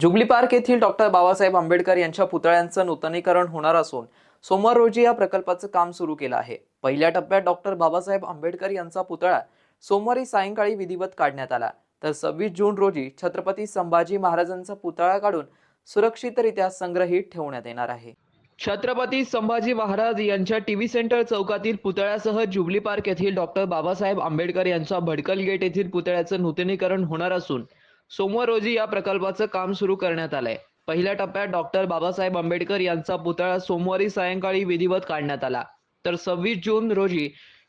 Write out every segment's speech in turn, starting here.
Jubilee park येथील doctor Babasaheb Ambedkar यांच्या पुतळ्यांचं नूतनीकरण होणार असून सोमवार रोजी या प्रकल्पाचं काम सुरू केलं आहे. पहिल्या टप्प्यात डॉक्टर बाबासाहेब आंबेडकर यांचा पुतळा सोमवारी सायंकाळी विधिवत काढण्यात आला. तर सव्वीस जून रोजी छत्रपती संभाजी महाराजांचा पुतळा काढून सुरक्षितरित्या संग्रहित ठेवण्यात येणार आहे. छत्रपती संभाजी महाराज यांच्या टीव्ही सेंटर चौकातील पुतळ्यासह जुबली पार्क येथील डॉक्टर बाबासाहेब आंबेडकर यांच्या भडकल गेट येथील पुतळ्याचं नूतनीकरण होणार असून सोमवार रोजी या प्रकल्पाचं काम सुरू करण्यात आलंय. पहिल्या टप्प्यात डॉक्टर बाबासाहेब आंबेडकर यांचा पुतळा सोमवारी सायंकाळी विधिवत काढण्यात आला. तर सव्वीस जून रोजी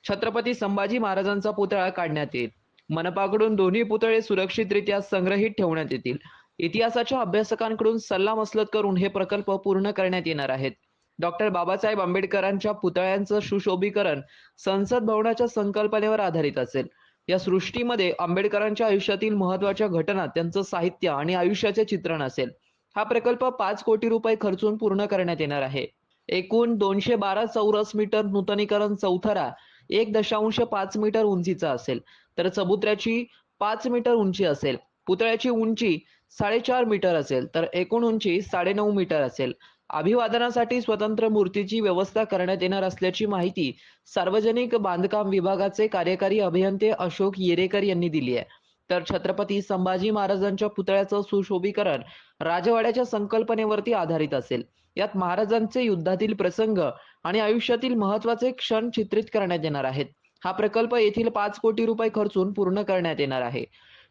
छत्रपती संभाजी महाराजांचा पुतळा काढण्यात येईल. मनपाकडून दोन्ही पुतळे सुरक्षितरित्या संग्रहित ठेवण्यात येतील. इतिहासाच्या अभ्यासकांकडून सल्ला मसलत करून हे प्रकल्प पूर्ण करण्यात येणार आहेत. डॉक्टर बाबासाहेब आंबेडकरांच्या पुतळ्यांचं सुशोभीकरण संसद भवनाच्या संकल्पनेवर आधारित असेल. या सृष्टीमध्ये आंबेडकरांच्या आयुष्यातील महत्त्वाच्या घटना त्यांचं साहित्य आणि आयुष्याचे चित्रण असेल. हा प्रकल्प पाच कोटी रुपये खर्चून पूर्ण करण्यात येणार आहे. एकूण दोनशे बारा चौरस मीटर नूतनीकरण चौथरा एक दशांश पाच मीटर उंचीचा असेल. तर चबुत्र्याची पाच मीटर उंची असेल. पुतळ्याची उंची साडेचार मीटर असेल. तर एकूण उंची साडेनऊ मीटर असेल. अभिवादनासाठी स्वतंत्र मूर्तीची व्यवस्था करण्यात येणार असल्याची माहिती सार्वजनिक बांधकाम विभागाचे कार्यकारी अभियंते अशोक येरेकर यांनी दिली आहे. तर छत्रपती संभाजी महाराजांच्या पुतळ्याचं सुशोभीकरण राजवाड्याच्या संकल्पनेवरती आधारित असेल. यात महाराजांचे युद्धातील प्रसंग आणि आयुष्यातील महत्त्वाचे क्षण चित्रित करण्यात येणार आहेत. हा प्रकल्प येथील पाच कोटी रुपये खर्चून पूर्ण करण्यात येणार आहे.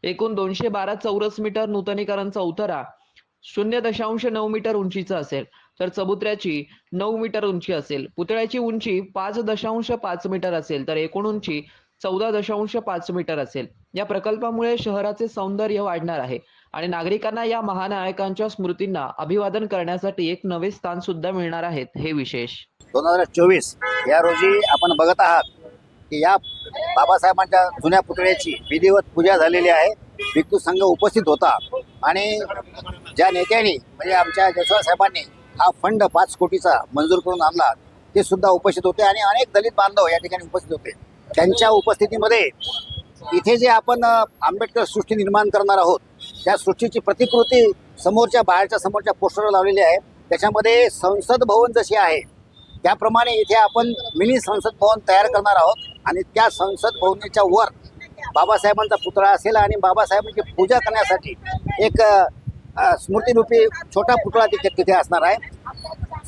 एकूण दोनशे बारा चौरस मीटर नूतनीकरण चौतरा शून्य दशांश नऊ मीटर उंचीचा असेल. तर चबुत्र्याची नऊ मीटर उंची असेल. पुतळ्याची उंची पाच दशांश पाच मीटर असेल तर एकूण उंची चौदा दशांश पाच मीटर असेल. या प्रकल्पामुळे शहराचे सौंदर्य वाढणार आहे आणि नागरिकांना या महानायकांच्या स्मृतींना अभिवादन करण्यासाठी एक नवे स्थान सुद्धा मिळणार आहेत हे विशेष. दोन हजार चोवीस या रोजी आपण बघत आहात की या बाबासाहेबांच्या जुन्या पुतळ्याची विधिवत पूजा झालेली आहे. भिक्खू संघ उपस्थित होता आणि ज्या नेत्यांनी म्हणजे आमच्या जसवा साहेबांनी हा फंड पाच कोटीचा मंजूर करून आणला ते सुद्धा उपस्थित होते आणि अनेक दलित बांधव या ठिकाणी उपस्थित होते. त्यांच्या उपस्थितीमध्ये इथे जे आपण आंबेडकर सृष्टी निर्माण करणार आहोत त्या सृष्टीची प्रतिकृती समोरच्या बाहेरच्या समोरच्या पोस्टरवर लावलेली आहे. त्याच्यामध्ये संसद भवन जशी आहे त्याप्रमाणे इथे आपण मिनी संसद भवन तयार करणार आहोत आणि त्या संसद भवनाच्या वर बाबासाहेबांचा पुतळा असेल आणि बाबासाहेबांची पूजा करण्यासाठी एक स्मृतीरूपी छोटा पुतळा तिथे तिथे असणार आहे.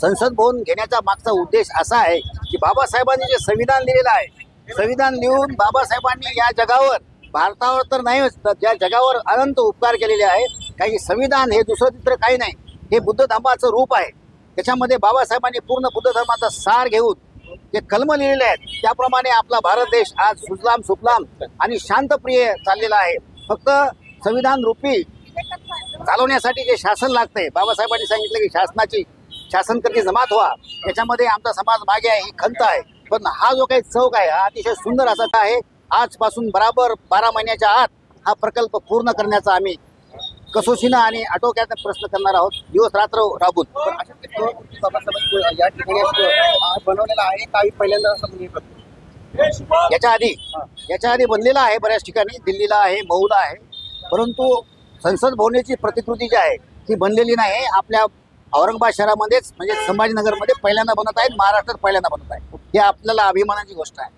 संसद भवन घेण्याचा मागचा उद्देश असा आहे की बाबासाहेबांनी जे संविधान लिहिलेलं आहे संविधान लिहून बाबासाहेबांनी या जगावर भारतावर तर नाहीच तर या जगावर अनंत उपकार केलेले आहे. काही संविधान हे दुसरं तिसरं काही नाही. हे बुद्ध धर्माचं रूप आहे. त्याच्यामध्ये बाबासाहेबांनी पूर्ण बुद्ध धर्माचा सार घेऊन जे कलम लिहिलेले आहेत त्याप्रमाणे आपला भारत देश आज सुजलाम सुफलाम आणि शांतप्रिय चाललेला आहे. फक्त संविधान रूपी चालवण्यासाठी जे शासन लागतंय बाबासाहेबांनी सांगितलं की शासनाची शासन करती जमात व्हा. याच्यामध्ये आमचा समाज मागे आहे ही खंत आहे. पण हा जो काही चौक आहे हा अतिशय सुंदर असा आहे. आजपासून बराबर बारा महिन्याच्या आत हा प्रकल्प पूर्ण करण्याचा आम्ही कसोशीनं आणि आटोक्यात प्रश्न करणार आहोत. दिवस रात्र राबून. या ठिकाणी बनवलेलं आहे काही पहिल्यांदा असं म्हणजे. याच्या आधी याच्या आधी बनलेला आहे बऱ्याच ठिकाणी. दिल्लीला आहे मऊला आहे. परंतु संसद भवनेची प्रतिकृती जी आहे ती बनलेली नाही. आपल्या औरंगाबाद शहरामध्येच म्हणजे संभाजीनगरमध्ये पहिल्यांदा बनत आहे महाराष्ट्रात पहिल्यांदा बनत आहे ही आपल्याला अभिमानाची गोष्ट आहे.